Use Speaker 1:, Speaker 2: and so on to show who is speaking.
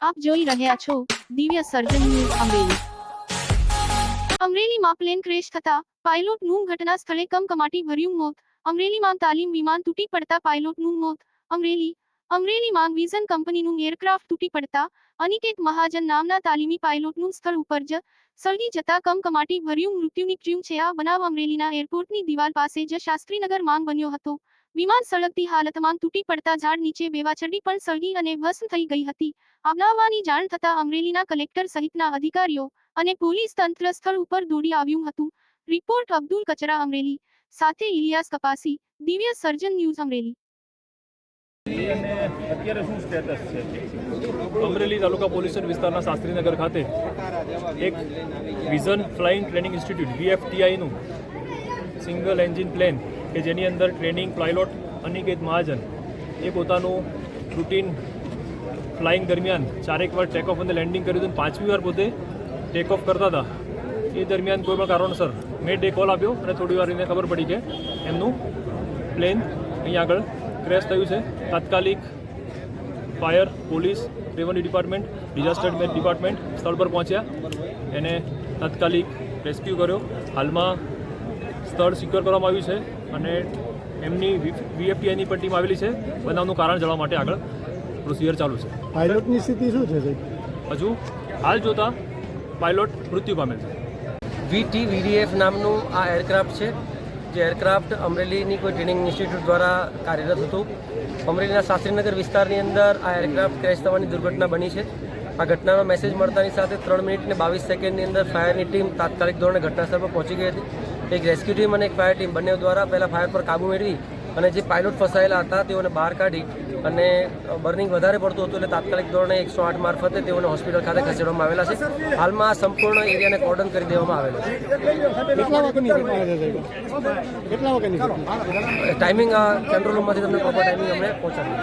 Speaker 1: આપ જોઈ રહ્યા છો દિવ્ય સર્જન ન્યૂઝ અમરેલી. અમરેલીમાં પ્લેન ક્રેશ થતા પાયલોટનું ઘટના સ્થળે કમકમાટી ભર્યું મોત. અમરેલીમાં તાલીમ વિમાન તૂટી પડતા પાયલોટનું મોત. અમરેલી, અમરેલીમાં વિઝન કંપનીનું એરક્રાફ્ટ તૂટી પડતા અનિકેત મહાજન નામના તાલીમી પાયલોટનું સ્થળ ઉપર જ સળગી જતા કમકમાટી ભર્યું મૃત્યુ નીપજ્યું છે આ બનાવ અમરેલીના એરપોર્ટની દિવાલ પાસે જ શાસ્ત્રીનગર માંગ બન્યો હતો. વિમાન સળગતી હાલતમાં તૂટી પડતા ઝાડ નીચે બેવાછડી પણ સળગી અને ભસ્મ થઈ ગઈ હતી. આ જાણ થતાં અમરેલીના કલેક્ટર સહિતના અધિકારીઓ અને પોલીસ તંત્ર સ્થળ ઉપર દોડી આવ્યું હતું. રિપોર્ટ અબ્દુલ કચરા અમરેલી, સાથે ઇલિયાસ કપાસી, દિવ્ય સર્જન ન્યૂઝ અમરેલી.
Speaker 2: અમરેલી તાલુકા પોલીસ વિસ્તારના શાસ્ત્રીનગર ખાતે એક વિઝન ફ્લાઇંગ ટ્રેનિંગ ઇન્સ્ટિટ્યૂટ વીએફટીઆઈનું સિંગલ એન્જિન પ્લેન કે જેની અંદર ટ્રેનિંગ પાયલોટ અનિકેત મહાજન એ પોતાનું રૂટીન ફ્લાઇંગ દરમિયાન ચારેક વાર ટેક ઓફ અને લેન્ડિંગ કર્યું હતું પાંચમી વાર પોતે ટેક ઓફ કરતા હતા. એ દરમિયાન કોઈ પણ કારણસર મેં ડે કોલ આપ્યો અને થોડી વાર એને ખબર પડી કે એમનું પ્લેન અહીં આગળ ક્રેશ થયું છે. તાત્કાલિક fire police revenue department disaster department સ્થળ પર પહોંચ્યા. એને તાત્કાલિક રેસ્ક્યુ કર્યો. હાલમાં સ્થળ સિક્યોર કરવામાં આવ્યું છે અને એમની વીએફટીઆઈની પણ ટીમ આવેલી છે. બનાવનું કારણ જાણવા માટે આગળ પ્રોસિજર ચાલુ છે.
Speaker 3: પાયલોટની સ્થિતિ શું છે
Speaker 2: હજુ હાલ જોતા પાયલોટ મૃત્યુ પામેલ છે.
Speaker 4: વીટી વીડીએફ નામનું આ એરક્રાફ્ટ છે જે એરક્રાફ્ટ અમરેલીની કોઈ ટ્રેનિંગ ઇન્સ્ટિટ્યૂટ દ્વારા કાર્યરત હતું. અમરેલીના શાસ્ત્રીનગર વિસ્તારની અંદર આ એરક્રાફ્ટ ક્રેશ થવાની દુર્ઘટના બની છે. આ ઘટનાનો મેસેજ મળતાની સાથે ત્રણ મિનિટ ને બાવીસ સેકન્ડની અંદર ફાયરની ટીમ તાત્કાલિક ધોરણે ઘટનાસ્થળ પર પહોંચી ગઈ હતી. એક રેસ્ક્યુ ટીમ અને એક ફાયર ટીમ બંને દ્વારા પહેલાં ફાયર પર કાબુ મેળવી અને જે પાયલોટ ફસાયેલા હતા તેઓને બહાર કાઢી અને બર્નિંગ વધારે પડતું હતું એટલે તાત્કાલિક ધોરણે એકસો આઠ મારફતે તેઓને હોસ્પિટલ ખાતે ખસેડવામાં આવેલા છે. હાલમાં આ સંપૂર્ણ એરિયાને કોર્ડન કરી દેવામાં આવેલો છે. ટાઈમિંગ આ કંટ્રોલ રૂમમાંથી તમને પ્રોપર ટાઈમિંગ અમને પહોંચાડી.